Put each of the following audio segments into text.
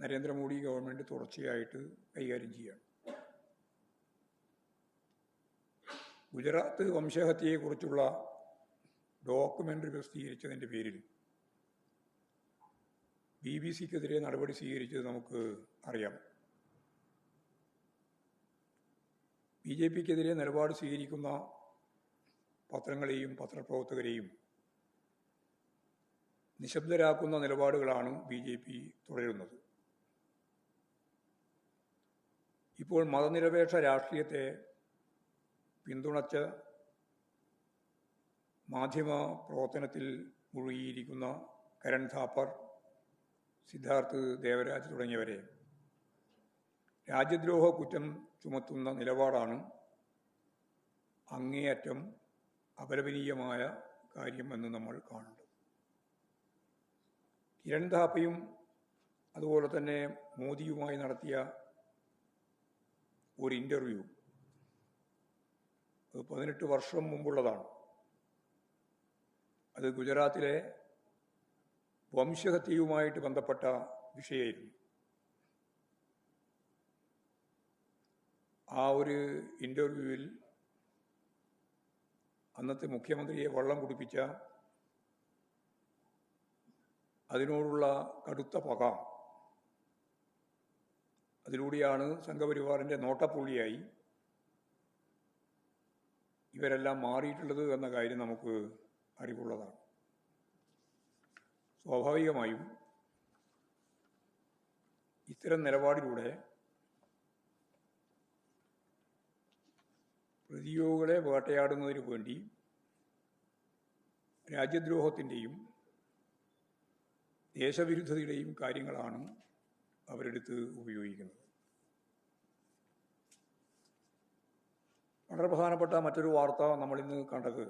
Narendra Modi government തുടർച്ചയായിട്ട് കൈകാര്യം ചെയ്യുകയാണ് ഗുജറാത്ത് വംശഹത്യയെക്കുറിച്ചുള്ള ഡോക്യുമെന്ററി പ്രസിദ്ധീകരിച്ചതിന്റെ പേരിൽ ബി ബി സിക്കെതിരെ നടപടി സ്വീകരിച്ചത് നമുക്ക് അറിയാം. ബി ജെ പിക്കെതിരെ നിലപാട് സ്വീകരിക്കുന്ന പത്രങ്ങളെയും പത്രപ്രവർത്തകരെയും നിശബ്ദരാക്കുന്ന നിലപാടുകളാണ് ബി ജെ പി തുടരുന്നത്. ഇപ്പോൾ മതനിരപേക്ഷ രാഷ്ട്രീയത്തെ പിന്തുണച്ച് മാധ്യമ പ്രവർത്തനത്തിൽ മുഴുകിയിരിക്കുന്ന കരൺ ഥാപ്പർ സിദ്ധാർത്ഥ് ദേവരാജ് തുടങ്ങിയവരെ രാജ്യദ്രോഹ കുറ്റം ചുമത്തുന്ന നിലപാടാണ് അങ്ങേയറ്റം അപലപനീയമായ കാര്യമെന്ന് നമ്മൾ കാണുന്നു. കിരൺ ഥാപ്പയും അതുപോലെ തന്നെ മോദിയുമായി നടത്തിയ ഒരു ഇന്റർവ്യൂ അത് പതിനെട്ട് വർഷം മുമ്പുള്ളതാണ്. അത് ഗുജറാത്തിലെ വംശഹത്യയുമായിട്ട് ബന്ധപ്പെട്ട വിഷയമായിരുന്നു. ആ ഒരു ഇന്റർവ്യൂവിൽ അന്നത്തെ മുഖ്യമന്ത്രിയെ വള്ളം കുടിപ്പിച്ച അതിനോടുള്ള കടുത്ത പക അതിലൂടെയാണ് സംഘപരിവാറിന്റെ നോട്ടപ്പുള്ളിയായി ഇവരെല്ലാം മാറിയിട്ടുള്ളത് എന്ന കാര്യം നമുക്ക് അറിവുള്ളതാണ്. സ്വാഭാവികമായും ഇത്തരം നിലപാടിലൂടെ പ്രതിയോഗികളെ വേട്ടയാടുന്നതിന് വേണ്ടി രാജ്യദ്രോഹത്തിന്റെയും ദേശവിരുദ്ധതയുടെയും കാര്യങ്ങളാണ് അവരെടുത്ത് ഉപയോഗിക്കുന്നത് വളരെ പ്രധാനപ്പെട്ട മറ്റൊരു വാർത്ത നമ്മളിന്ന് കണ്ടത്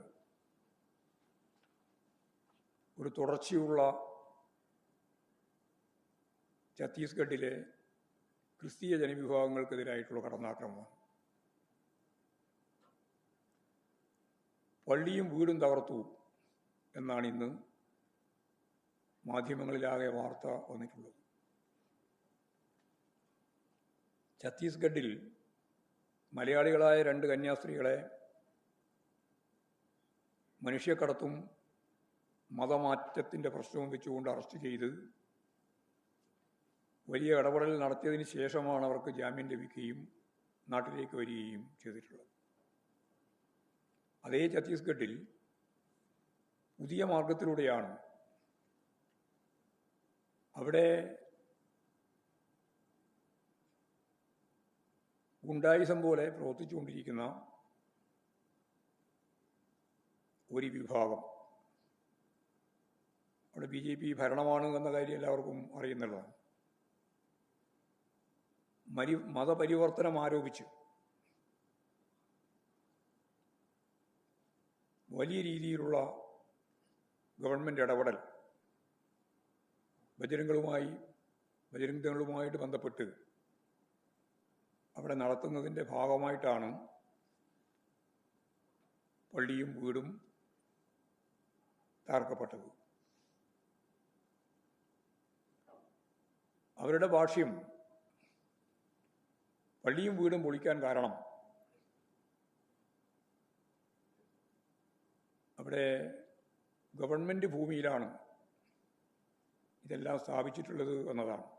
ഒരു തുടർച്ചയുള്ള ഛത്തീസ്ഗഡിലെ ക്രിസ്തീയ ജനവിഭാഗങ്ങൾക്കെതിരായിട്ടുള്ള കടന്നാക്രമണം. പള്ളിയും വീടും തകർത്തു എന്നാണ് ഇന്ന് മാധ്യമങ്ങളിലാകെ വാർത്ത വന്നിട്ടുള്ളത്. ഛത്തീസ്ഗഡിൽ മലയാളികളായ രണ്ട് കന്യാസ്ത്രീകളെ മനുഷ്യക്കടത്തും മതമാറ്റത്തിന്റെ പ്രശ്നവും വെച്ചുകൊണ്ട് അറസ്റ്റ് ചെയ്ത് വലിയ ഇടപെടൽ നടത്തിയതിന് ശേഷമാണ് അവർക്ക് ജാമ്യം ലഭിക്കുകയും നാട്ടിലേക്ക് വരികയും ചെയ്തിട്ടുള്ളത്. അതേ ഛത്തീസ്ഗഡിൽ പുതിയ മാർഗത്തിലൂടെയാണ് അവിടെ ഗുണ്ടായിസം പോലെ പ്രവർത്തിച്ചുകൊണ്ടിരിക്കുന്ന ഒരു വിഭാഗം. അവിടെ ബി ജെ പി ഭരണമാണ് എന്ന കാര്യം എല്ലാവർക്കും അറിയുന്നതാണ് മരി മതപരിവർത്തനം ആരോപിച്ച് വലിയ രീതിയിലുള്ള ഗവൺമെന്റ് ഇടപെടൽ ബജരംഗളുമായി ബജരംഗങ്ങളുമായിട്ട് ബന്ധപ്പെട്ട് അവിടെ നടത്തുന്നതിന്റെ ഭാഗമായിട്ടാണ് പള്ളിയും വീടും തകർക്കപ്പെട്ടത്. അവരുടെ ഭാഷ്യം പള്ളിയും വീടും പൊളിക്കാൻ കാരണം അവിടെ ഗവൺമെന്റ് ഭൂമിയിലാണ് ഇതെല്ലാം സ്ഥാപിച്ചിട്ടുള്ളത് എന്നതാണ്.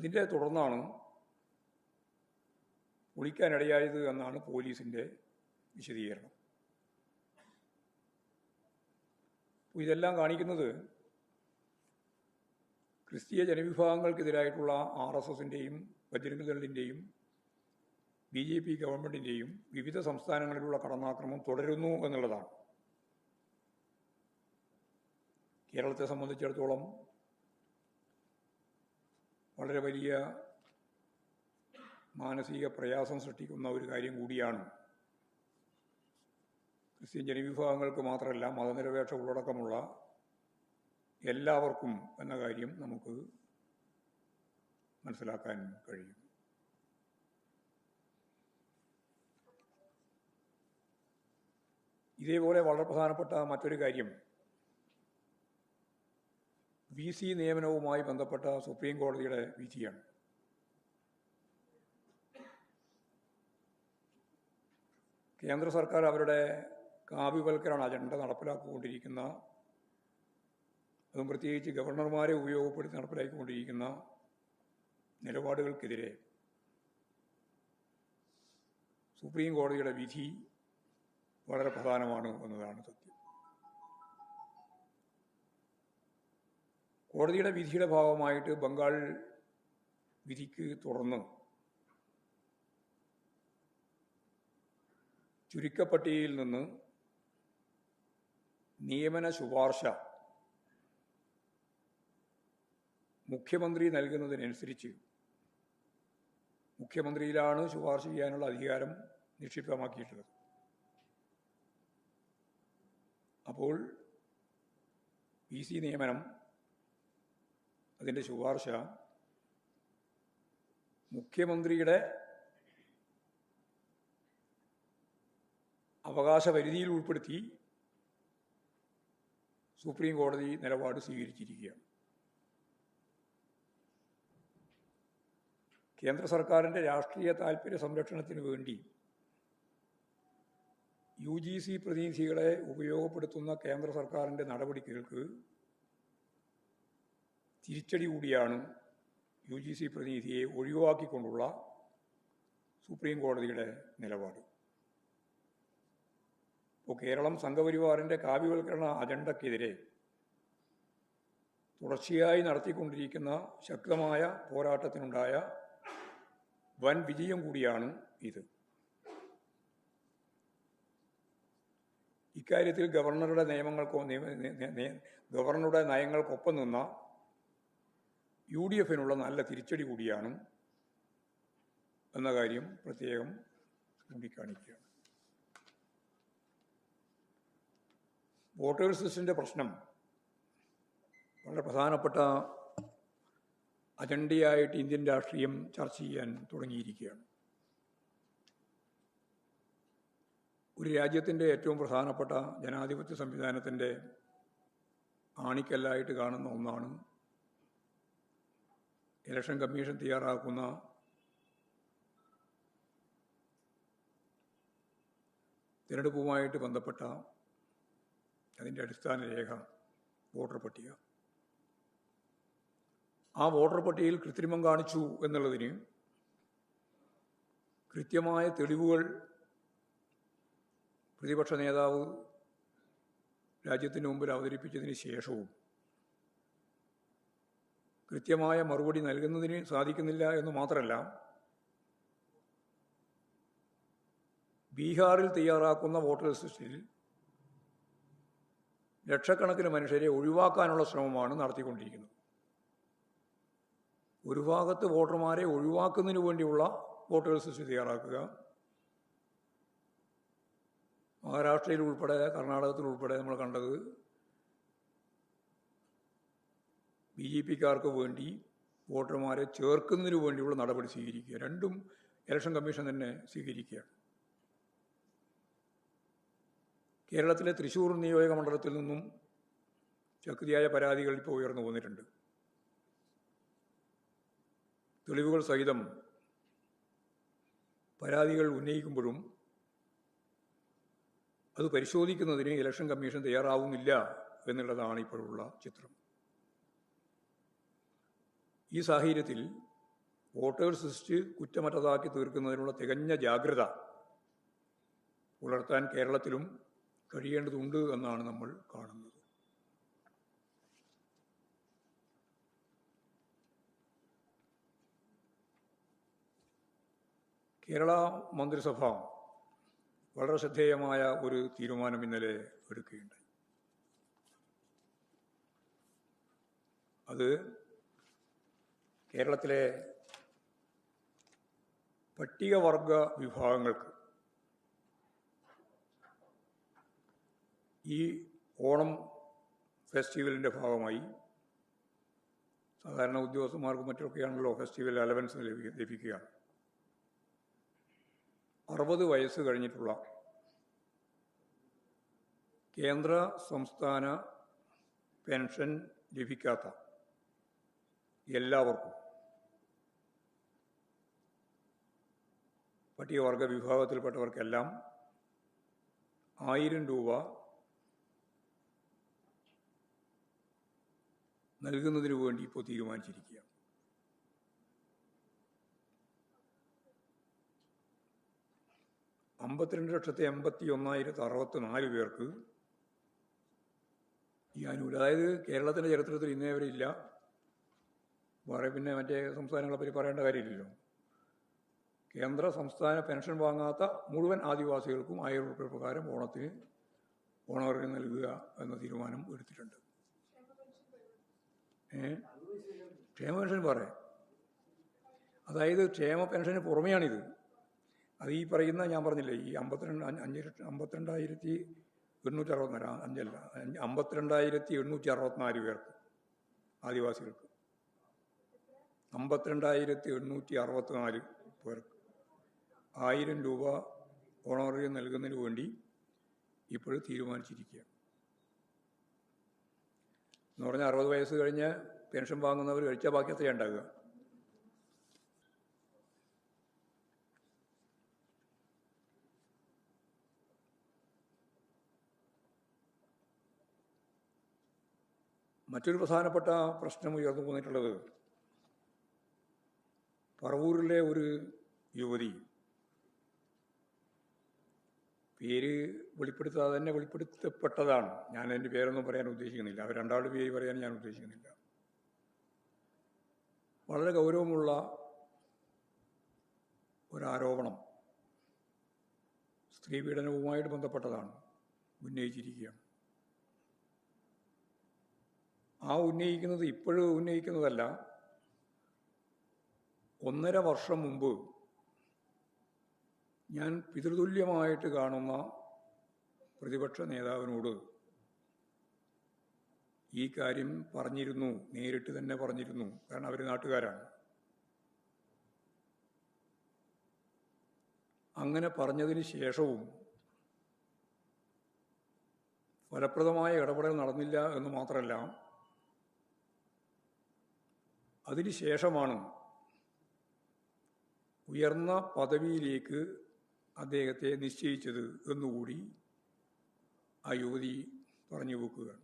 അതിന്റെ തുടർന്നാണ് പൊളിക്കാനിടയായത് എന്നാണ് പോലീസിന്റെ വിശദീകരണം. ഇതെല്ലാം കാണിക്കുന്നത് ക്രിസ്തീയ ജനവിഭാഗങ്ങൾക്കെതിരായിട്ടുള്ള ആർ എസ് എസിന്റെയും ബജരംഗദളിന്റെയും ബി ജെ പി ഗവൺമെന്റിന്റെയും വിവിധ സംസ്ഥാനങ്ങളിലുള്ള കടന്നാക്രമം തുടരുന്നു എന്നുള്ളതാണ്. കേരളത്തെ സംബന്ധിച്ചിടത്തോളം വളരെ വലിയ മാനസിക പ്രയാസം സൃഷ്ടിക്കുന്ന ഒരു കാര്യം കൂടിയാണ്. ക്രിസ്ത്യൻ ജനവിഭാഗങ്ങൾക്ക് മാത്രമല്ല മതനിരപേക്ഷ ഉള്ളടക്കമുള്ള എല്ലാവർക്കും എന്ന കാര്യം നമുക്ക് മനസ്സിലാക്കാൻ കഴിയും. ഇതേപോലെ വളരെ പ്രധാനപ്പെട്ട മറ്റൊരു കാര്യം ബി സി നിയമനവുമായി ബന്ധപ്പെട്ട സുപ്രീം കോടതിയുടെ വിധിയാണ്. കേന്ദ്ര സർക്കാർ അവരുടെ കാവ്യവൽക്കരണ അജണ്ട നടപ്പിലാക്കിക്കൊണ്ടിരിക്കുന്ന അതും പ്രത്യേകിച്ച് ഗവർണർമാരെ ഉപയോഗപ്പെടുത്തി നടപ്പിലാക്കിക്കൊണ്ടിരിക്കുന്ന നിലപാടുകൾക്കെതിരെ സുപ്രീം കോടതിയുടെ വിധി വളരെ പ്രധാനമാണ് എന്നതാണ് സത്യം. കോടതിയുടെ വിധിയുടെ ഭാഗമായിട്ട് ബംഗാൾ വിധിക്ക് തുടർന്ന് ചുരുക്കപ്പട്ടികയിൽ നിന്ന് നിയമന ശുപാർശ മുഖ്യമന്ത്രി നൽകുന്നതിനനുസരിച്ച് മുഖ്യമന്ത്രിയിലാണ് ശുപാർശ ചെയ്യാനുള്ള അധികാരം നിക്ഷിപ്തമാക്കിയിട്ടുള്ളത്. അപ്പോൾ പി സി നിയമനം അതിന്റെ ശുപാർശ മുഖ്യമന്ത്രിയുടെ അവകാശ പരിധിയിൽ ഉൾപ്പെടുത്തി സുപ്രീം കോടതി നിലപാട് സ്വീകരിച്ചിരിക്കുകയാണ്. കേന്ദ്ര സർക്കാരിന്റെ രാഷ്ട്രീയ താൽപ്പര്യ സംരക്ഷണത്തിന് വേണ്ടി യു ജി സി പ്രതിനിധികളെ ഉപയോഗപ്പെടുത്തുന്ന കേന്ദ്ര സർക്കാരിന്റെ നടപടികൾക്ക് തിരിച്ചടി കൂടിയാണ് യു ജി സി പ്രതിനിധിയെ ഒഴിവാക്കിക്കൊണ്ടുള്ള സുപ്രീം കോടതിയുടെ നിലപാട്. ഇപ്പോൾ കേരളം സംഘപരിവാറിന്റെ കാവ്യവൽക്കരണ അജണ്ടക്കെതിരെ തുടർച്ചയായി നടത്തിക്കൊണ്ടിരിക്കുന്ന ശക്തമായ പോരാട്ടത്തിനുണ്ടായ വൻ വിജയം കൂടിയാണ് ഇത്. ഇക്കാര്യത്തിൽ ഗവർണറുടെ നിയമങ്ങൾക്കോ ഗവർണറുടെ നയങ്ങൾക്കൊപ്പം നിന്ന യു ഡി എഫിനുള്ള നല്ല തിരിച്ചടി കൂടിയാണ് എന്ന കാര്യം പ്രത്യേകം ചൂണ്ടിക്കാണിക്കുകയാണ് വോട്ടേഴ്സ് ലിസ്റ്റിന്റെ പ്രശ്നം വളരെ പ്രധാനപ്പെട്ട അജണ്ടയായിട്ട് ഇന്ത്യൻ രാഷ്ട്രീയം ചർച്ച ചെയ്യാൻ തുടങ്ങിയിരിക്കുകയാണ്. ഒരു രാജ്യത്തിന്റെ ഏറ്റവും പ്രധാനപ്പെട്ട ജനാധിപത്യ സംവിധാനത്തിന്റെ ആണിക്കല്ലായിട്ട് കാണുന്ന ഒന്നാണ് ഇലക്ഷൻ കമ്മീഷൻ തയ്യാറാക്കുന്ന തിരഞ്ഞെടുപ്പുമായിട്ട് ബന്ധപ്പെട്ട അതിന്റെ അടിസ്ഥാന രേഖ വോട്ടർ പട്ടിക. ആ വോട്ടർ പട്ടികയിൽ കൃത്രിമം കാണിച്ചു എന്നുള്ളതിന് കൃത്യമായ തെളിവുകൾ പ്രതിപക്ഷ നേതാവ് രാജ്യത്തിന് മുമ്പിൽ അവതരിപ്പിച്ചതിന് ശേഷവും കൃത്യമായ മറുപടി നൽകുന്നതിന് സാധിക്കുന്നില്ല എന്ന് മാത്രമല്ല ബീഹാറിൽ തയ്യാറാക്കുന്ന വോട്ടർ ലിസ്റ്റിൽ ലക്ഷക്കണക്കിന് മനുഷ്യരെ ഒഴിവാക്കാനുള്ള ശ്രമമാണ് നടത്തിക്കൊണ്ടിരിക്കുന്നത്. ഒരു ഭാഗത്ത് വോട്ടർമാരെ ഒഴിവാക്കുന്നതിന് വേണ്ടിയുള്ള വോട്ടർ ലിസ്റ്റ് തയ്യാറാക്കുക മഹാരാഷ്ട്രയിൽ ഉൾപ്പെടെ കർണാടകത്തിൽ ഉൾപ്പെടെ നമ്മൾ കണ്ടത് ബി ജെ പിക്കാർക്ക് വേണ്ടി വോട്ടർമാരെ ചേർക്കുന്നതിന് വേണ്ടിയുള്ള നടപടി സ്വീകരിക്കുക. രണ്ടും ഇലക്ഷൻ കമ്മീഷൻ തന്നെ സ്വീകരിക്കുകയാണ് കേരളത്തിലെ തൃശ്ശൂർ നിയോജക മണ്ഡലത്തിൽ നിന്നും ശക്തിയായ പരാതികൾ ഇപ്പോൾ ഉയർന്നു വന്നിട്ടുണ്ട്. തെളിവുകൾ സഹിതം പരാതികൾ ഉന്നയിക്കുമ്പോഴും അത് പരിശോധിക്കുന്നതിന് ഇലക്ഷൻ കമ്മീഷൻ തയ്യാറാവുന്നില്ല എന്നുള്ളതാണ് ഇപ്പോഴുള്ള ചിത്രം. ഈ സാഹചര്യത്തിൽ വോട്ടേഴ്സ് ലിസ്റ്റ് കുറ്റമറ്റതാക്കി തീർക്കുന്നതിനുള്ള തികഞ്ഞ ജാഗ്രത പുലർത്താൻ കേരളത്തിലും കഴിയേണ്ടതുണ്ട് എന്നാണ് നമ്മൾ കാണുന്നത്. കേരള മന്ത്രിസഭ വളരെ ശ്രദ്ധേയമായ ഒരു തീരുമാനം ഇന്നലെ എടുക്കുകയുണ്ടായി. അത് കേരളത്തിലെ പട്ടികവർഗ വിഭാഗങ്ങൾക്ക് ഈ ഓണം ഫെസ്റ്റിവലിന്റെ ഭാഗമായി സാധാരണ ഉദ്യോഗസ്ഥന്മാർക്കും മറ്റൊക്കെയാണല്ലോ ഫെസ്റ്റിവൽ അലവൻസ് ലഭിക്കുക. അറുപത് വയസ്സ് കഴിഞ്ഞിട്ടുള്ള കേന്ദ്ര സംസ്ഥാന പെൻഷൻ ലഭിക്കാത്ത എല്ലാവർക്കും പട്ടികവർഗ വിഭാഗത്തിൽപ്പെട്ടവർക്കെല്ലാം ആയിരം രൂപ നൽകുന്നതിന് വേണ്ടി ഇപ്പോൾ തീരുമാനിച്ചിരിക്കുക അമ്പത്തിരണ്ട് ലക്ഷത്തി എൺപത്തി ഒന്നായിരത്തി അറുപത്തി നാല് പേർക്ക് ഈ ആനുകൂല്യം. അതായത് കേരളത്തിന്റെ ചരിത്രത്തിൽ ഇന്നേ ഇല്ല. വേറെ പിന്നെ മറ്റേ സംസ്ഥാനങ്ങളെപ്പറ്റി പറയേണ്ട കാര്യമില്ലല്ലോ. കേന്ദ്ര സംസ്ഥാന പെൻഷൻ വാങ്ങാത്ത മുഴുവൻ ആദിവാസികൾക്കും ആയിരം രൂപ പ്രകാരം ഓണത്തിന് ഓണവർക്ക് നൽകുക എന്ന തീരുമാനം എടുത്തിട്ടുണ്ട്. ക്ഷേമ പെൻഷൻ പറയാം അതായത് ക്ഷേമ പെൻഷന് പുറമെയാണിത്. അത് ഈ പറയുന്ന ഞാൻ പറഞ്ഞില്ലേ ഈ അമ്പത്തിരണ്ട് അഞ്ച് ലക്ഷം അമ്പത്തിരണ്ടായിരത്തി എണ്ണൂറ്റി അറുപത്തിനാല് അഞ്ചല്ല അമ്പത്തിരണ്ടായിരത്തി എണ്ണൂറ്റി അറുപത്തിനാല് പേർക്ക് ആദിവാസികൾക്ക്. അമ്പത്തിരണ്ടായിരത്തി എണ്ണൂറ്റി അറുപത്തിനാല് പേർക്ക്. ആയിരം രൂപ ഓണറേറിയം നൽകുന്നതിന് വേണ്ടി ഇപ്പോൾ തീരുമാനിച്ചിരിക്കുക. എന്ന് പറഞ്ഞാൽ അറുപത് വയസ്സ് കഴിഞ്ഞ് പെൻഷൻ വാങ്ങുന്നവർ കഴിച്ചാൽ ബാക്കി എത്രയാണ് ഉണ്ടാകുക മറ്റൊരു പ്രധാനപ്പെട്ട പ്രശ്നം ഉയർന്നു പോന്നിട്ടുള്ളത് പറവൂരിലെ ഒരു യുവതി പേര് വെളിപ്പെടുത്താതെ തന്നെ വെളിപ്പെടുത്തപ്പെട്ടതാണ്. ഞാൻ എന്റെ പേരൊന്നും പറയാൻ ഉദ്ദേശിക്കുന്നില്ല. അവർ രണ്ടാളുടെ പേര് പറയാൻ ഞാൻ ഉദ്ദേശിക്കുന്നില്ല. വളരെ ഗൗരവമുള്ള ഒരാരോപണം സ്ത്രീ പീഡനവുമായിട്ട് ബന്ധപ്പെട്ടതാണ്. ഉന്നയിച്ചിരിക്കുകയാണ്. ആ ഉന്നയിക്കുന്നത് ഇപ്പോഴും ഉന്നയിക്കുന്നതല്ല. ഒന്നര വർഷം മുമ്പ് ഞാൻ പിതൃതുല്യമായിട്ട് കാണുന്ന പ്രതിപക്ഷ നേതാവിനോട് ഈ കാര്യം പറഞ്ഞിരുന്നു നേരിട്ട് തന്നെ പറഞ്ഞിരുന്നു. കാരണം അവർ നാട്ടുകാരാണ്. അങ്ങനെ പറഞ്ഞതിന് ശേഷവും ഫലപ്രദമായ ഇടപെടൽ നടന്നില്ല എന്ന് മാത്രമല്ല അതിനുശേഷമാണ് ഉയർന്ന പദവിയിലേക്ക് അദ്ദേഹത്തെ നിശ്ചയിച്ചത് എന്നുകൂടി ആ യുവതി പറഞ്ഞു വെക്കുകയാണ്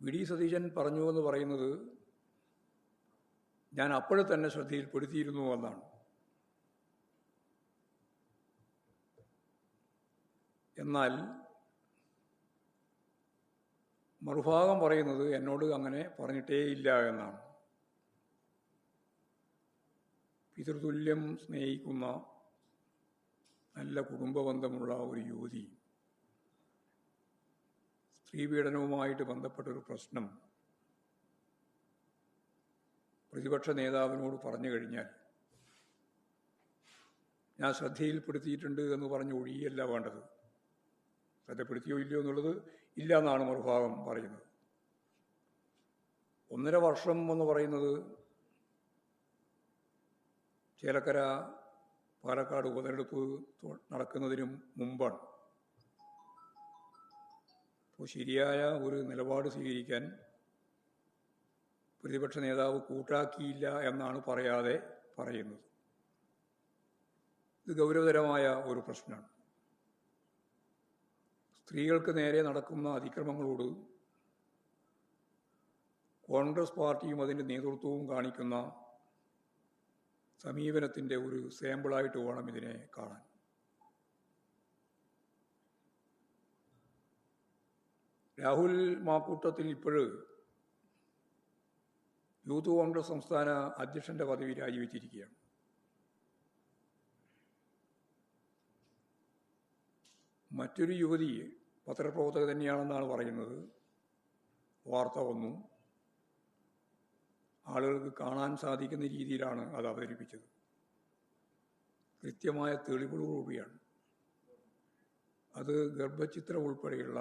വി. ഡി. സതീശൻ പറഞ്ഞു എന്ന് പറയുന്നത് ഞാൻ അപ്പോഴെ തന്നെ ശ്രദ്ധയിൽപ്പെടുത്തിയിരുന്നു എന്നാണ്. എന്നാൽ മറുഭാഗം പറയുന്നത് എന്നോട് അങ്ങനെ പറഞ്ഞിട്ടേ ഇല്ല എന്നാണ്. പിതൃതുല്യം സ്നേഹിക്കുന്ന നല്ല കുടുംബബന്ധമുള്ള ഒരു യുവതി. സ്ത്രീപീഡനവുമായിട്ട് ബന്ധപ്പെട്ടൊരു പ്രശ്നം. പ്രതിപക്ഷ നേതാവിനോട് പറഞ്ഞു കഴിഞ്ഞാൽ ഞാൻ ശ്രദ്ധയിൽപ്പെടുത്തിയിട്ടുണ്ട് എന്ന് പറഞ്ഞ് ഒഴിയല്ല വേണ്ടത്. ശ്രദ്ധപ്പെടുത്തിയോ ഇല്ലയോ എന്നുള്ളത് ഇല്ല എന്നാണ് മറുഭാഗം പറയുന്നത്. ഒന്നര വർഷം എന്ന് പറയുന്നത് ചേലക്കര പാലക്കാട് ഉപതെരഞ്ഞെടുപ്പ് നടക്കുന്നതിനും മുമ്പാണ്. അപ്പോൾ ശരിയായ ഒരു നിലപാട് സ്വീകരിക്കാൻ പ്രതിപക്ഷ നേതാവ് കൂട്ടാക്കിയില്ല എന്നാണ് പറയാതെ പറയുന്നത്. ഇത് ഗൗരവതരമായ ഒരു പ്രശ്നമാണ്. സ്ത്രീകൾക്ക് നേരെ നടക്കുന്ന അതിക്രമങ്ങളോട് കോൺഗ്രസ് പാർട്ടിയും അതിന്റെ നേതൃത്വവും കാണിക്കുന്ന സമീപനത്തിന്റെ ഒരു സാമ്പിളായിട്ട് വേണം ഇതിനെ കാണാൻ. രാഹുൽ മാക്കൂട്ടത്തിൽ ഇപ്പോഴ് യൂത്ത് കോൺഗ്രസ് സംസ്ഥാന അധ്യക്ഷന്റെ പദവി രാജിവെച്ചിരിക്കുകയാണ്. മറ്റൊരു യുവതി പത്രപ്രവർത്തക തന്നെയാണെന്നാണ് പറയുന്നത്. വാർത്ത വന്നു. ആളുകൾക്ക് കാണാൻ സാധിക്കുന്ന രീതിയിലാണ് അത് അവതരിപ്പിച്ചത്. കൃത്യമായ തെളിവുകളോടുകൂടിയാണ് അത് ഗർഭചിത്രം ഉൾപ്പെടെയുള്ള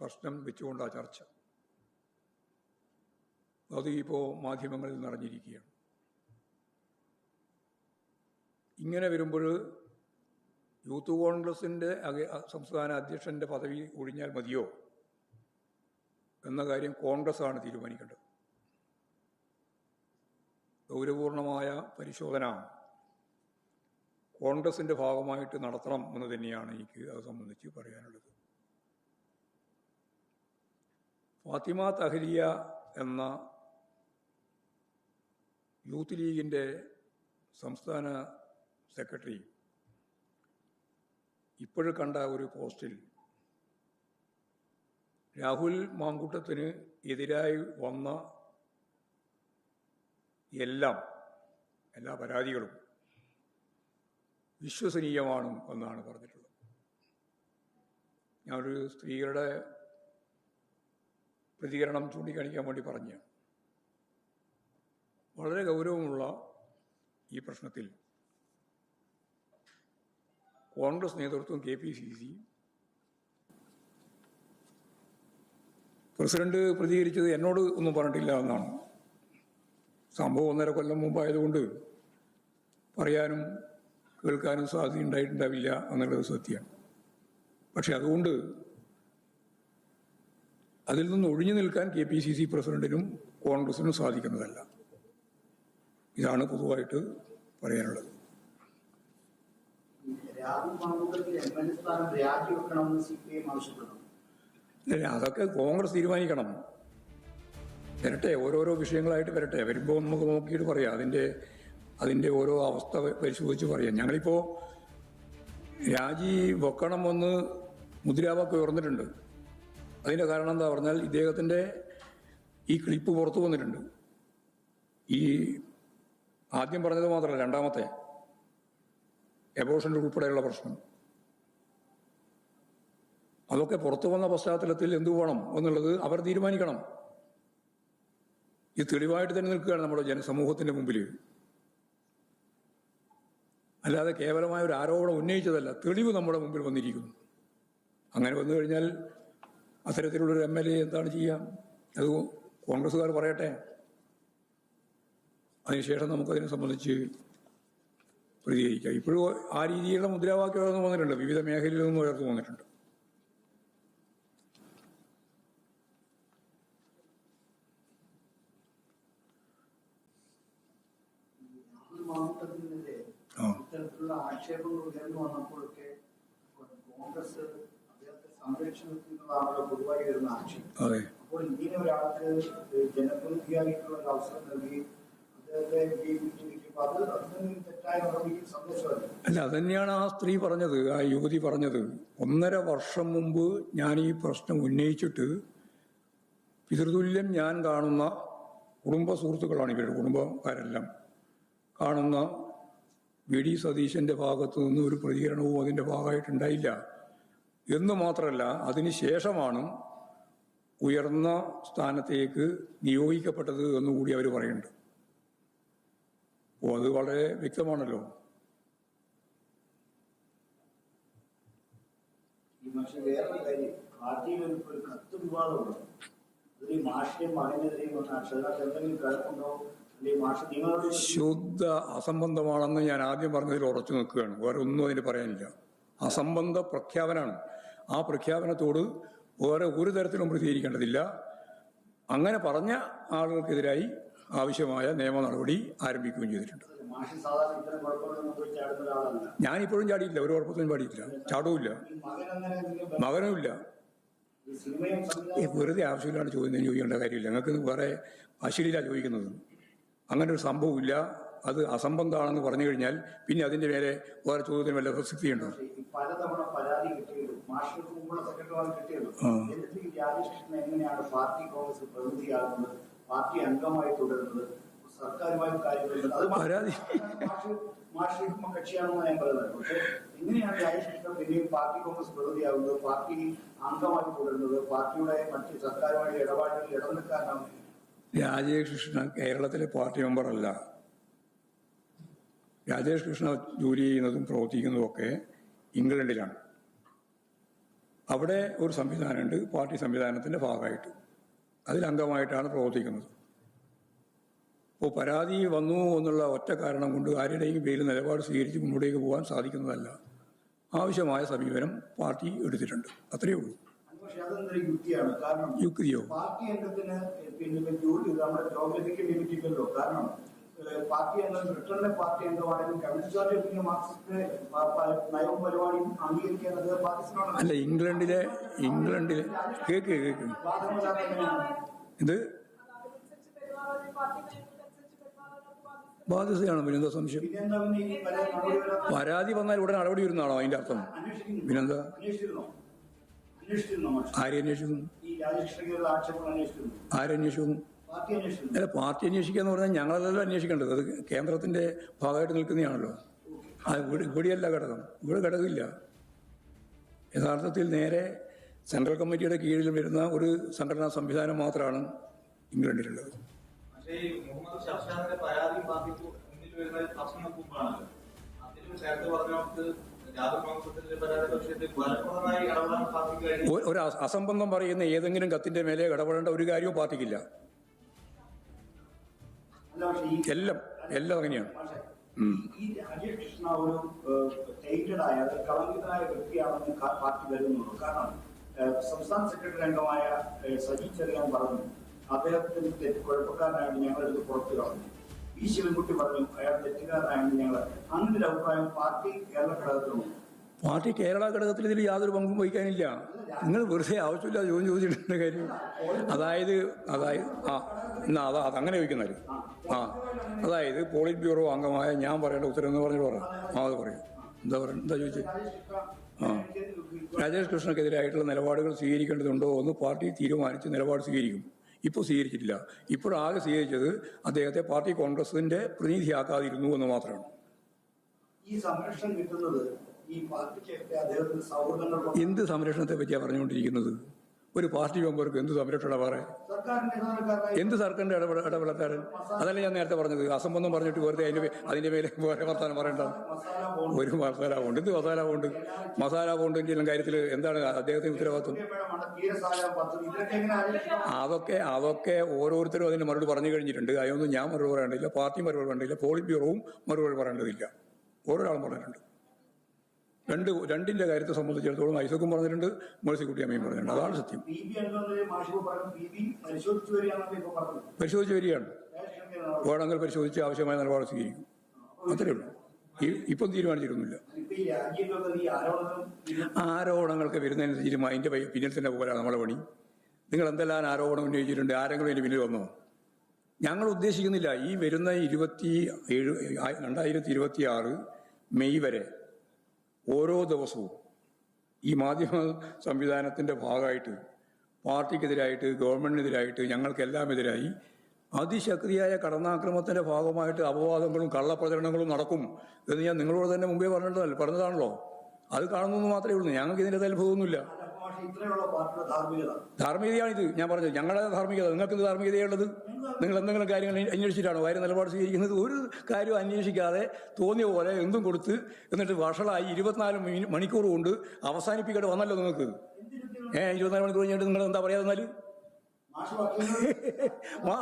പ്രശ്നം വെച്ചുകൊണ്ടാണ് ചർച്ച. അത് ഇപ്പോൾ മാധ്യമങ്ങളിൽ നിറഞ്ഞിരിക്കുകയാണ്. ഇങ്ങനെ വരുമ്പോൾ യൂത്ത് കോൺഗ്രസിന്റെ സംസ്ഥാന അധ്യക്ഷന്റെ പദവി ഒഴിഞ്ഞാൽ മതിയോ? എന്ന കാര്യം കോൺഗ്രസ്സാണ് തീരുമാനിക്കേണ്ടത്. ഗൗരവപൂർണമായ പരിശോധന കോൺഗ്രസിന്റെ ഭാഗമായിട്ട് നടത്തണം എന്ന് തന്നെയാണ് എനിക്ക് അത് സംബന്ധിച്ച് പറയാനുള്ളത്. ഫാത്തിമ തഹലിയ എന്ന യൂത്ത് ലീഗിന്റെ സംസ്ഥാന സെക്രട്ടറി ഇപ്പോഴും കണ്ട ഒരു പോസ്റ്റിൽ രാഹുൽ മാങ്കൂട്ടത്തിന് എതിരായി വന്ന എല്ലാം എല്ലാ പരാതികളും വിശ്വസനീയമാണ് എന്നാണ് പറഞ്ഞിട്ടുള്ളത്. ഞാനൊരു സ്ത്രീകളുടെ പ്രതികരണം ചൂണ്ടിക്കാണിക്കാൻ വേണ്ടി പറഞ്ഞു വളരെ ഗൗരവമുള്ള ഈ പ്രശ്നത്തിൽ കോൺഗ്രസ് നേതൃത്വം K P C C president പ്രതികരിച്ചത് എന്നോട് ഒന്നും പറഞ്ഞിട്ടില്ല എന്നാണ് സംഭവം ഒന്നര കൊല്ലം മുമ്പായതുകൊണ്ട് പറയാനും കേൾക്കാനും സാധ്യത ഉണ്ടായിട്ടുണ്ടാവില്ല എന്നുള്ളത് സത്യമാണ്. പക്ഷെ അതുകൊണ്ട് അതിൽ നിന്ന് ഒഴിഞ്ഞു നിൽക്കാൻ കെ പി സി സി പ്രസിഡന്റിനും കോൺഗ്രസിനും സാധിക്കുന്നതല്ല. ഇതാണ് പൊതുവായിട്ട് പറയാനുള്ളത്. അതൊക്കെ കോൺഗ്രസ് തീരുമാനിക്കണം. വരട്ടെ ഓരോരോ വിഷയങ്ങളായിട്ട് വരട്ടെ. വരുമ്പോൾ നമുക്ക് നോക്കിയിട്ട് പറയാം. അതിന്റെ അതിന്റെ ഓരോ അവസ്ഥ പരിശോധിച്ച് പറയാം. ഞങ്ങളിപ്പോൾ രാജി വെക്കണമെന്ന് മുദ്രാവാക്യം ഉയർന്നിട്ടുണ്ട്. അതിന്റെ കാരണം എന്താ പറഞ്ഞാൽ ഇദ്ദേഹത്തിന്റെ ഈ ക്ലിപ്പ് പുറത്തു വന്നിട്ടുണ്ട്. ഈ ആദ്യം പറഞ്ഞത് മാത്രമല്ല രണ്ടാമത്തെ. എബോഷന്റെ ഉൾപ്പെടെയുള്ള പ്രശ്നം. അതൊക്കെ പുറത്തു വന്ന പശ്ചാത്തലത്തിൽ എന്തു വേണം എന്നുള്ളത് അവർ തീരുമാനിക്കണം. ഇത് തെളിവായിട്ട് തന്നെ നിൽക്കുകയാണ് നമ്മുടെ ജനസമൂഹത്തിന്റെ മുമ്പിൽ. അല്ലാതെ കേവലമായ ഒരു ആരോപണം ഉന്നയിച്ചതല്ല. തെളിവ് നമ്മുടെ മുമ്പിൽ വന്നിരിക്കുന്നു. അങ്ങനെ വന്നു കഴിഞ്ഞാൽ അത്തരത്തിലുള്ളൊരു എം എൽ എ എന്താണ് ചെയ്യുക അത് കോൺഗ്രസ്സുകാർ പറയട്ടെ. അതിനുശേഷം നമുക്കതിനെ സംബന്ധിച്ച് പ്രതികരിക്കാം. ഇപ്പോഴും ആ രീതിയിലുള്ള മുദ്രാവാക്യം ഉയർന്നു വന്നിട്ടുണ്ട് വിവിധ മേഖലയിൽ നിന്നും ഉയർന്നു വന്നിട്ടുണ്ട് രാഹുൽ മാങ്കൂട്ടത്തിനെതിരെ ആ. ഇത്തരത്തിലുള്ള ആക്ഷേപങ്ങൾ ഉയർന്നു വന്നപ്പോഴൊക്കെ കോൺഗ്രസ് അദ്ദേഹത്തെ സംരക്ഷണത്തിനുള്ളതാണല്ലോ പൊതുവായി വരുന്ന ആക്ഷേപം അതെ. അപ്പോൾ ഇങ്ങനെ ഒരാൾക്ക് ജനപ്രതിനിധിയായിട്ടുള്ള ഒരു അവസരം നൽകി അദ്ദേഹത്തെ വിജയിപ്പിച്ചിരിക്കുമ്പോൾ അത് അതിന് തെറ്റായ നടപടിക്ക് സന്ദേശമല്ല അല്ല അതന്നെയാണ് ആ സ്ത്രീ പറഞ്ഞത് ആ യുവതി പറഞ്ഞത്. ഒന്നര വർഷം മുമ്പ് ഞാൻ ഈ പ്രശ്നം ഉന്നയിച്ചിട്ട് പിതൃതുല്യം ഞാൻ കാണുന്ന കുടുംബ സുഹൃത്തുക്കളാണ് ഇവരുടെ കുടുംബക്കാരെല്ലാം. കാണുന്ന വി ഡി സതീശന്റെ ഭാഗത്തു ഒരു പ്രതികരണവും അതിന്റെ ഭാഗമായിട്ടുണ്ടായില്ല. എന്ന് മാത്രമല്ല അതിനുശേഷമാണ് ഉയർന്ന സ്ഥാനത്തേക്ക് നിയോഗിക്കപ്പെട്ടത് എന്നുകൂടി അവർ പറയുന്നുണ്ട്. അപ്പോൾ അത് വളരെ വ്യക്തമാണല്ലോ. പക്ഷേ ഒരു കത്ത് വിവാദമുണ്ട് അതിൽ ഈ മാഷിനെയും മകനെതിരെയും വന്ന നിങ്ങളോട് ശുദ്ധ അസംബന്ധമാണെന്ന് ഞാൻ ആദ്യം പറഞ്ഞതിൽ ഉറച്ചു നിൽക്കുകയാണ്. വേറെ ഒന്നും അതിന് പറയാനില്ല. അസംബന്ധ പ്രഖ്യാപനമാണ് ആ പ്രഖ്യാപനത്തോട് വേറെ ഒരു തരത്തിലും പ്രതികരിക്കേണ്ടതില്ല അങ്ങനെ പറഞ്ഞ ആളുകൾക്കെതിരായി ആവശ്യമായ നിയമ നടപടി ആരംഭിക്കുകയും ചെയ്തിട്ടുണ്ട്. ഞാനിപ്പോഴും ചാടിയില്ല ഒരു കുഴപ്പത്തിനും ചാടിയില്ല ചാടവുമില്ല മകനുമില്ല. വെറുതെ ആവശ്യമില്ലാണ്ട് ചോദ്യം ചോദിക്കേണ്ട കാര്യമില്ല. ഞങ്ങൾക്ക് വേറെ അശ്ലീല ചോദിക്കുന്നത്. അങ്ങനെ ഒരു സംഭവമില്ല. അത് അസംബന്ധമാണെന്ന് പറഞ്ഞു കഴിഞ്ഞാൽ പിന്നെ അതിന്റെ മേലെ വേറെ ചോദ്യത്തിന് വല്ല പ്രസക്തിയുണ്ടോ? പാർട്ടി അംഗമായി തുടരുന്നത് സർക്കാരുമായി കാര്യങ്ങളുണ്ട് അത് പരാതി. മാഷ് മാഷ് ഇപ്പം കക്ഷിയാണെന്ന് ഞാൻ പറയുന്നത്. പക്ഷേ എങ്ങനെയാണ് പിന്നെയും പാർട്ടി കോൺഗ്രസ് പ്രതിനിധിയാകുന്നത് പാർട്ടി അംഗമായി തുടരുന്നത് പാർട്ടിയുടെ മറ്റ് സർക്കാരുമായി ഇടപാടുകളിൽ ഇടനിൽക്കാനാണ് രാജേഷ് കൃഷ്ണ കേരളത്തിലെ പാർട്ടി മെമ്പറല്ല. രാജേഷ് കൃഷ്ണ ജോലി ചെയ്യുന്നതും പ്രവർത്തിക്കുന്നതും ഒക്കെ ഇംഗ്ലണ്ടിലാണ്. അവിടെ ഒരു സംവിധാനമുണ്ട് പാർട്ടി സംവിധാനത്തിന്റെ ഭാഗമായിട്ട്. അതിലംഗമായിട്ടാണ് പ്രവർത്തിക്കുന്നത്. അപ്പോൾ പരാതി വന്നു എന്നുള്ള ഒറ്റ കാരണം കൊണ്ട് ആരുടെയും പേരിൽ നിലപാട് സ്വീകരിച്ച് മുന്നോട്ടേക്ക് പോകാൻ സാധിക്കുന്നതല്ല. ആവശ്യമായ സമീപനം പാർട്ടി എടുത്തിട്ടുണ്ട്. അത്രയേ ഉള്ളൂ. പക്ഷെ അതെന്തൊരു യുക്തിയാണ്. കാരണം യുക്തിയോ? പാർട്ടി അംഗത്തിന് പിന്നെ ജോലി നമ്മുടെ കാരണം പാർട്ടി അംഗം ബ്രിട്ടനിലെ പാർട്ടി അംഗമാണെങ്കിലും കമ്മ്യൂണിസ്റ്റ് പാർട്ടി പിന്നെ മാർക്സിസ്റ്റ് പ- പ- നയവും പരിപാടിയും പാകിസ്ഥാനാണ് അല്ല ഇംഗ്ലണ്ടിലെ ഇംഗ്ലണ്ടിലെ കേക്ക് കേക്ക് ഇത് ബാധ്യതയാണ് പിന്നെന്താ സംശയം? പരാതി വന്നാൽ ഉടനെ നടപടി വരുന്നതാണോ അതിന്റെ അർത്ഥം? പിന്നെന്താ? ആരന്വേഷിക്കുന്നു അല്ല പാർട്ടി അന്വേഷിക്കുക എന്ന് പറഞ്ഞാൽ ഞങ്ങളല്ലല്ലോ അന്വേഷിക്കേണ്ടത്. അത് കേന്ദ്രത്തിന്റെ ഭാഗമായിട്ട് നിൽക്കുന്നതാണല്ലോ. അത് ഇവിടെ ഇവിടെയല്ല ഘടകം. ഇവിടെ ഘടകമില്ല. യഥാർത്ഥത്തിൽ നേരെ സെൻട്രൽ കമ്മിറ്റിയുടെ കീഴിൽ വരുന്ന ഒരു സംഘടനാ സംവിധാനം മാത്രമാണ് ഇംഗ്ലണ്ടിലുള്ളത് പക്ഷേ പരാതി മുന്നിൽ വരുന്ന അതിലും നേരത്തെ ഒരു അസംബന്ധം പറയുന്ന ഏതെങ്കിലും കത്തിന്റെ മേലെ ഇടപെടേണ്ട ഒരു കാര്യവും പാർട്ടിക്കില്ല. എല്ലാം എല്ലാം അങ്ങനെയാണ്. ഈ രാജേഷ് കൃഷ്ണ ഒരു ടൈറ്റഡ് ആയ അതായത് കളങ്കിതനായ വ്യക്തിയാണെന്ന് കാ- പാർട്ടി കരുതുന്നുള്ളൂ കാരണം സംസ്ഥാന സെക്രട്ടറി അംഗമായ സജി ചെറിയാൻ പറഞ്ഞു. അദ്ദേഹത്തിന് കുഴപ്പക്കാരനായിട്ട് ഞങ്ങളെടുത്ത് പുറത്തു കളഞ്ഞു. ഈ ശിവൻകുട്ടി പറഞ്ഞു അയാൾ തെറ്റുകാരനായെന്ന് ഞങ്ങൾ അങ്ങനെ ഒരു അഭിപ്രായം പാർട്ടി കേരള ഘടകത്തിലുണ്ട്. പാർട്ടി കേരള ഘടകത്തിൽ ഇതിൽ യാതൊരു പങ്കും വഹിക്കാനില്ല. നിങ്ങൾ വെറുതെ ആവശ്യമില്ല ചോദ്യം ചോദിച്ചിട്ടുണ്ട് കാര്യം അതായത് അതായത് ആ എന്നാ അതാ അതങ്ങനെ അങ്ങനെ ആ. അതായത് പോളിറ്റ് ബ്യൂറോ അംഗമായ ഞാൻ പറയേണ്ട ഉത്തരം എന്ന് പറഞ്ഞു പറയാം ആ അത് പറയും. എന്താ പറയുക എന്താ ചോദിച്ചത് ആ. രാജേഷ് കൃഷ്ണക്കെതിരായിട്ടുള്ള നിലപാടുകൾ സ്വീകരിക്കേണ്ടതുണ്ടോ എന്ന് പാർട്ടി തീരുമാനിച്ച് നിലപാട് സ്വീകരിക്കും. ഇപ്പോൾ സ്വീകരിച്ചിട്ടില്ല. ഇപ്പോഴാകെ സ്വീകരിച്ചത് അദ്ദേഹത്തെ പാർട്ടി കോൺഗ്രസിന്റെ പ്രതിനിധിയാക്കാതിരുന്നു എന്ന് മാത്രമാണ്. ഈ സംരക്ഷണം കിട്ടുന്നത് ഈ പാർട്ടിക്ക് എന്ത് സംരക്ഷണത്തെ പറ്റിയാണ് പറഞ്ഞുകൊണ്ടിരിക്കുന്നത്? ഒരു പാർട്ടി മെമ്പർക്ക് എന്ത് സംരക്ഷണ പറയാൻ എന്ത് സർക്കാരിന്റെ ഇടപെട ഇടപെടക്കാരൻ അതല്ല ഞാൻ നേരത്തെ പറഞ്ഞത്. അസംബന്ധം പറഞ്ഞിട്ട് വെറുതെ അതിന്റെ അതിന്റെ മേലെ വേറെ വർത്താനം പറയണ്ട. ഒരു മസാല ഉണ്ട് എന്ത് മസാല ഉണ്ട് മസാല ഉണ്ടെങ്കിലും കാര്യത്തിൽ എന്താണ് അദ്ദേഹത്തിന് ഉത്തരവാദിത്വം? അതൊക്കെ അതൊക്കെ ഓരോരുത്തരും അതിന് മറുപടി പറഞ്ഞു കഴിഞ്ഞിട്ടുണ്ട്. അതിനൊന്നും ഞാൻ മറുപടി പറയേണ്ടില്ല പാർട്ടി മറുപടി പറയേണ്ടില്ല പോളിറ്റ് ബ്യൂറോവും മറുപടി പറയേണ്ടതില്ല. ഓരോരാളും പറഞ്ഞിട്ടുണ്ട്. രണ്ട് രണ്ടിന്റെ കാര്യത്തെ സംബന്ധിച്ചിടത്തോളം ഐസക്കും പറഞ്ഞിട്ടുണ്ട് മേഴ്സിക്കുട്ടി അമ്മയും പറഞ്ഞിട്ടുണ്ട്. അതാണ് സത്യം. പരിശോധിച്ചു വരികയാണ്. വേണമെങ്കിൽ പരിശോധിച്ച് ആവശ്യമായ നിലപാട് സ്വീകരിക്കും. അത്രേ ഉള്ളൂ. ഇപ്പം തീരുമാനിച്ചിരുന്നില്ല ഇപ്പൊ ഈ രാജ്യങ്ങൾക്ക് ഈ ആരോപണം ഇത് ആരോപണങ്ങൾക്ക് വരുന്നതിനനുസരിച്ച് അതിന്റെ പിന്നിൽ തന്നെ പോരാ നമ്മളെ പണി. നിങ്ങൾ എന്തെല്ലാം ആരോപണം ഉന്നയിച്ചിട്ടുണ്ട്? ആരെങ്കിലും അതിന്റെ പിന്നിൽ വന്നോ? ഞങ്ങൾ ഉദ്ദേശിക്കുന്നില്ല. ഈ വരുന്ന ഇരുപത്തി ഏഴ് രണ്ടായിരത്തി ഇരുപത്തി ആറ് മെയ് വരെ ഓരോ ദിവസവും ഈ മാധ്യമ സംവിധാനത്തിന്റെ ഭാഗമായിട്ട് പാർട്ടിക്കെതിരായിട്ട് ഗവൺമെന്റിനെതിരായിട്ട് ഞങ്ങൾക്കെല്ലാം എതിരായി അതിശക്തിയായ കടന്നാക്രമത്തിന്റെ ഭാഗമായിട്ട് അപവാദങ്ങളും കള്ളപ്രചരണങ്ങളും നടക്കും എന്ന് ഞാൻ നിങ്ങളോട് തന്നെ മുമ്പേ പറഞ്ഞിട്ടല്ല പറഞ്ഞതാണല്ലോ. അത് കാണുന്നു മാത്രമേ ഉള്ളൂ. ഞങ്ങൾക്ക് ഇതിന്റെ അത്ഭുതമൊന്നുമില്ല അല്ല, ഇത് ഞാൻ പറഞ്ഞത് ഞങ്ങളുടെ ധാർമ്മികത നിങ്ങൾക്ക് ഇത് ധാർമ്മികതയുള്ളത് നിങ്ങൾ എന്തെങ്കിലും കാര്യങ്ങൾ അന്വേഷിച്ചിട്ടാണോ? കാര്യം നിലപാട് സ്വീകരിക്കുന്നത് ഒരു കാര്യവും അന്വേഷിക്കാതെ തോന്നിയ പോലെ എന്തും കൊടുത്ത് എന്നിട്ട് വഷളായി ഇരുപത്തിനാല് മണിക്കൂർ കൊണ്ട് അവസാനിപ്പിക്കേണ്ടി വന്നല്ലോ നിങ്ങൾക്ക്. ഏ ഇരുപത്തിനാല് മണിക്കൂർ കഴിഞ്ഞിട്ട് നിങ്ങൾ എന്താ പറയാ തന്നാൽ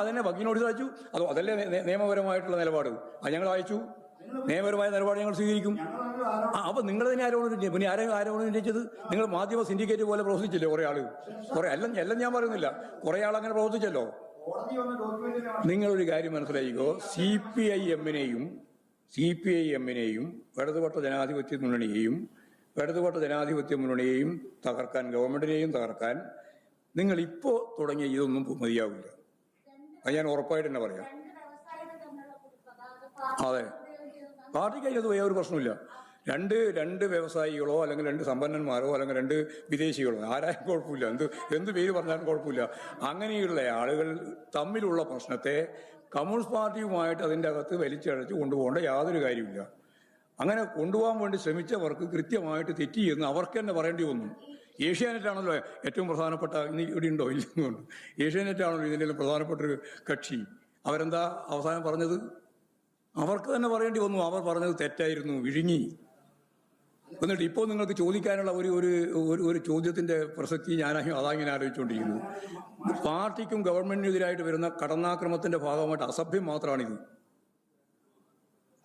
അതന്നെ വക്കീലിനോട് അയച്ചു അതോ അതല്ലേ നിയമപരമായിട്ടുള്ള നിലപാട്? അത് ഞങ്ങൾ അയച്ചു. നിയമപരമായ നിലപാട് ഞങ്ങൾ സ്വീകരിക്കും. ആ അപ്പൊ നിങ്ങൾ തന്നെ ആരോപണം ഉന്നയിച്ചത്? പിന്നെ ആരെങ്കിലും ആരോപണം ഉന്നയിച്ചത് നിങ്ങൾ മാധ്യമ സിൻഡിക്കേറ്റ് പോലെ പ്രവർത്തിച്ചില്ലേ കുറെ ആൾ? കുറെ എല്ലാം എല്ലാം ഞാൻ പറയുന്നില്ല. കുറെ ആൾ അങ്ങനെ പ്രവർത്തിച്ചല്ലോ. നിങ്ങളൊരു കാര്യം മനസ്സിലായിക്കോ? സി പി ഐ എമ്മിനെയും സി പി ഐ എമ്മിനെയും ഇടതുപക്ഷ ജനാധിപത്യ മുന്നണിയെയും ഇടതുപക്ഷ ജനാധിപത്യ മുന്നണിയെയും തകർക്കാൻ ഗവൺമെന്റിനെയും തകർക്കാൻ നിങ്ങൾ ഇപ്പോ തുടങ്ങിയ ഇതൊന്നും മതിയാവില്ല. അത് ഞാൻ ഉറപ്പായിട്ട് തന്നെ പറയാം. അതെ. പാർട്ടിക്ക് അതിനകത്ത് ഒരു പ്രശ്നമില്ല രണ്ട് രണ്ട് വ്യവസായികളോ അല്ലെങ്കിൽ രണ്ട് സമ്പന്നന്മാരോ അല്ലെങ്കിൽ രണ്ട് വിദേശികളോ ആരായാലും കുഴപ്പമില്ല. എന്ത് എന്ത് പേര് പറഞ്ഞാലും കുഴപ്പമില്ല. അങ്ങനെയുള്ള ആളുകൾ തമ്മിലുള്ള പ്രശ്നത്തെ കമ്മ്യൂണിസ്റ്റ് പാർട്ടിയുമായിട്ട് അതിന്റെ അകത്ത് വലിച്ചഴച്ച് കൊണ്ടുപോകേണ്ട യാതൊരു കാര്യമില്ല അങ്ങനെ കൊണ്ടുപോകാൻ വേണ്ടി ശ്രമിച്ചവർക്ക് കൃത്യമായിട്ട് തെറ്റി എന്ന് അവർക്ക് തന്നെ പറയേണ്ടി വന്നു. ഏഷ്യാനെറ്റാണല്ലോ ഏറ്റവും പ്രധാനപ്പെട്ട ഇവിടെ ഉണ്ടോ? ഇല്ലെന്നുണ്ട് ഏഷ്യാനെറ്റാണല്ലോ ഇതിന്റെ പ്രധാനപ്പെട്ട ഒരു കക്ഷി. അവരെന്താ അവസാനം പറഞ്ഞത്? അവർക്ക് തന്നെ പറയേണ്ടി വന്നു. അവർ പറഞ്ഞത് തെറ്റായിരുന്നു വിഴുങ്ങി. എന്നിട്ട് ഇപ്പോൾ നിങ്ങൾക്ക് ചോദിക്കാനുള്ള ഒരു ഒരു ഒരു ചോദ്യത്തിന്റെ പ്രസക്തി ഞാൻ അതാങ്ങനെ ആലോചിച്ചുകൊണ്ടിരിക്കുന്നു. പാർട്ടിക്കും ഗവൺമെന്റിനെതിരായിട്ട് വരുന്ന കടന്നാക്രമത്തിന്റെ ഭാഗമായിട്ട് അസഭ്യം മാത്രമാണിത്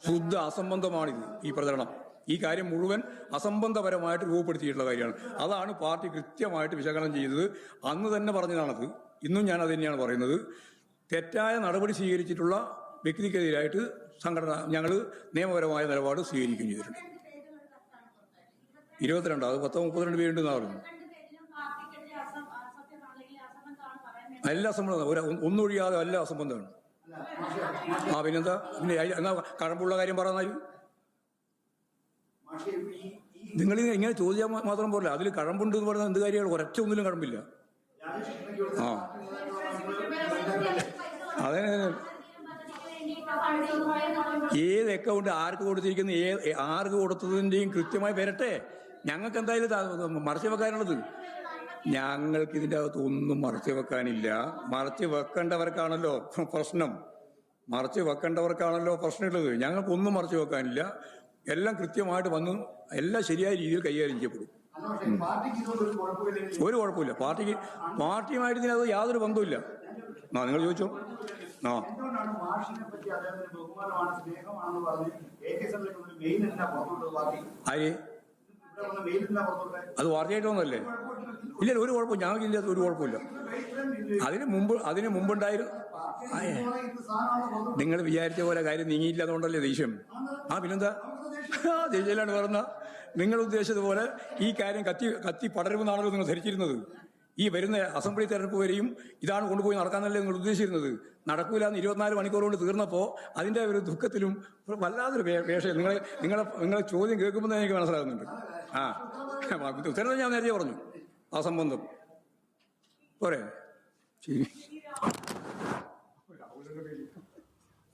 ശുദ്ധ അസംബന്ധമാണിത് ഈ പ്രചരണം. ഈ കാര്യം മുഴുവൻ അസംബന്ധപരമായിട്ട് രൂപപ്പെടുത്തിയിട്ടുള്ള കാര്യമാണ്. അതാണ് പാർട്ടി കൃത്യമായിട്ട് വിശകലനം ചെയ്തത്. അന്ന് തന്നെ പറഞ്ഞതാണത്. ഇന്നും ഞാൻ അത് തന്നെയാണ് പറയുന്നത്. തെറ്റായ നടപടി സ്വീകരിച്ചിട്ടുള്ള വ്യക്തിക്കെതിരായിട്ട് സംഘടന ഞങ്ങൾ നിയമപരമായ നിലപാട് സ്വീകരിക്കുകയും ചെയ്തിട്ടുണ്ട്. ഇരുപത്തിരണ്ട് അത് പത്തോ മുപ്പത്തിരണ്ട് പേരുണ്ടെന്നാണ് പറഞ്ഞു അല്ല അസംബന്ധം ഒരു ഒന്നൊഴിയാതെ എല്ലാ അസംബന്ധമാണ്. ആ പിന്നെന്താ? പിന്നെ എന്നാ കഴമ്പുള്ള കാര്യം പറഞ്ഞാലും നിങ്ങൾ ഇങ്ങനെ ചോദിച്ചാൽ മാത്രം പോരല്ല. അതിൽ കഴമ്പുണ്ട് എന്ന് പറഞ്ഞാൽ എന്ത് കാര്യമാണ്? ഒരൊറ്റ ഒന്നിലും കഴമ്പില്ല. ആ. അതെ. ഏത് അക്കൗണ്ട് ആർക്ക് കൊടുത്തിരിക്കുന്ന? ഏത് ആർക്ക് കൊടുത്തതിന്റെയും കൃത്യമായി വരട്ടെ. ഞങ്ങൾക്ക് എന്തായാലും മറച്ചു വെക്കാനുള്ളത്? ഞങ്ങൾക്ക് ഇതിന്റെ അകത്ത് ഒന്നും മറച്ചു വെക്കാനില്ല. മറച്ചു വെക്കേണ്ടവർക്കാണല്ലോ പ്രശ്നം. മറച്ചു വെക്കേണ്ടവർക്കാണല്ലോ പ്രശ്നമുള്ളത്. ഞങ്ങൾക്കൊന്നും മറച്ചു വെക്കാനില്ല. എല്ലാം കൃത്യമായിട്ട് വന്ന് എല്ലാം ശരിയായ രീതിയിൽ കൈകാര്യം ചെയ്യപ്പെടും. ഒരു കുഴപ്പമില്ല. പാർട്ടിക്ക് പാർട്ടിയുമായിട്ട് ഇതിനകത്ത് യാതൊരു ബന്ധവുമില്ല. ആ നിങ്ങൾ ചോദിച്ചോ? ആ. ആര്? അത് വാർത്തയായിട്ട് വന്നല്ലേ ഇല്ല ഒരു കുഴപ്പം ഞങ്ങൾക്ക് ഇല്ലാത്ത ഒരു കുഴപ്പമില്ല. അതിന് മുമ്പ് അതിന് മുമ്പുണ്ടായിരുന്നു നിങ്ങൾ വിചാരിച്ച പോലെ കാര്യം നീങ്ങിയില്ലാതുകൊണ്ടല്ലേ ദേഷ്യം? ആ പിന്നെന്താ? ആ ദേഷ്യയിലാണ് പറഞ്ഞ നിങ്ങൾ ഉദ്ദേശിച്ചതുപോലെ ഈ കാര്യം കത്തി കത്തി പടരുമെന്നാണല്ലോ നിങ്ങൾ ധരിച്ചിരുന്നത്. ഈ വരുന്ന അസംബ്ലി തെരഞ്ഞെടുപ്പ് വരെയും ഇതാണ് കൊണ്ടുപോയി നടക്കാന്നല്ലേ നിങ്ങൾ ഉദ്ദേശിച്ചിരുന്നത്. നടക്കൂല എന്ന് ഇരുപത്തിനാല് മണിക്കൂർ കൊണ്ട് തീർന്നപ്പോൾ അതിന്റെ ഒരു ദുഃഖത്തിലും വല്ലാതൊരു വേഷം നിങ്ങളെ നിങ്ങളെ നിങ്ങളെ ചോദ്യം കേൾക്കുമ്പോൾ തന്നെ എനിക്ക് മനസ്സിലാകുന്നുണ്ട്. ആ ഉത്തരം ഞാൻ നേരത്തെ പറഞ്ഞു. ആ സംബന്ധം. പോരെ. ശരി.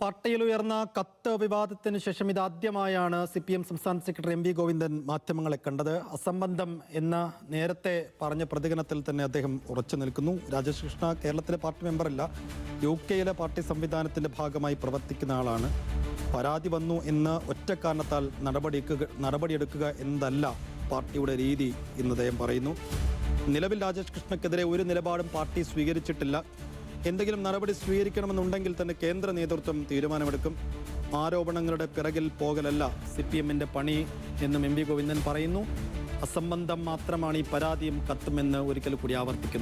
പാർട്ടിയിൽ ഉയർന്ന കത്ത് വിവാദത്തിന് ശേഷം ഇതാദ്യമായാണ് സി പി എം സംസ്ഥാന സെക്രട്ടറി എം വി ഗോവിന്ദൻ മാധ്യമങ്ങളെ കണ്ടത്. അസംബന്ധം എന്ന നേരത്തെ പറഞ്ഞ പ്രതികരണത്തിൽ തന്നെ അദ്ദേഹം ഉറച്ചു നിൽക്കുന്നു. രാജേഷ് കൃഷ്ണ കേരളത്തിലെ പാർട്ടി മെമ്പറല്ല യു കെയിലെ പാർട്ടി സംവിധാനത്തിന്റെ ഭാഗമായി പ്രവർത്തിക്കുന്ന ആളാണ്. പരാതി വന്നു എന്ന് ഒറ്റ കാരണത്താൽ നടപടി നടപടിയെടുക്കുക എന്നതല്ല പാർട്ടിയുടെ രീതി എന്ന് അദ്ദേഹം പറയുന്നു. നിലവിൽ രാജേഷ് കൃഷ്ണക്കെതിരെ ഒരു നിലപാടും പാർട്ടി സ്വീകരിച്ചിട്ടില്ല. എന്തെങ്കിലും നടപടി സ്വീകരിക്കണമെന്നുണ്ടെങ്കിൽ തന്നെ കേന്ദ്ര നേതൃത്വം തീരുമാനമെടുക്കും. ആരോപണങ്ങളുടെ പിറകിൽ പോകലല്ല സി പി എമ്മിന്റെ പണി എന്നും എം വി ഗോവിന്ദൻ പറയുന്നു. അസംബന്ധം മാത്രമാണ് ഈ പരാതിയും കത്തുമെന്ന് ഒരിക്കൽ കൂടി ആവർത്തിക്കുന്നു.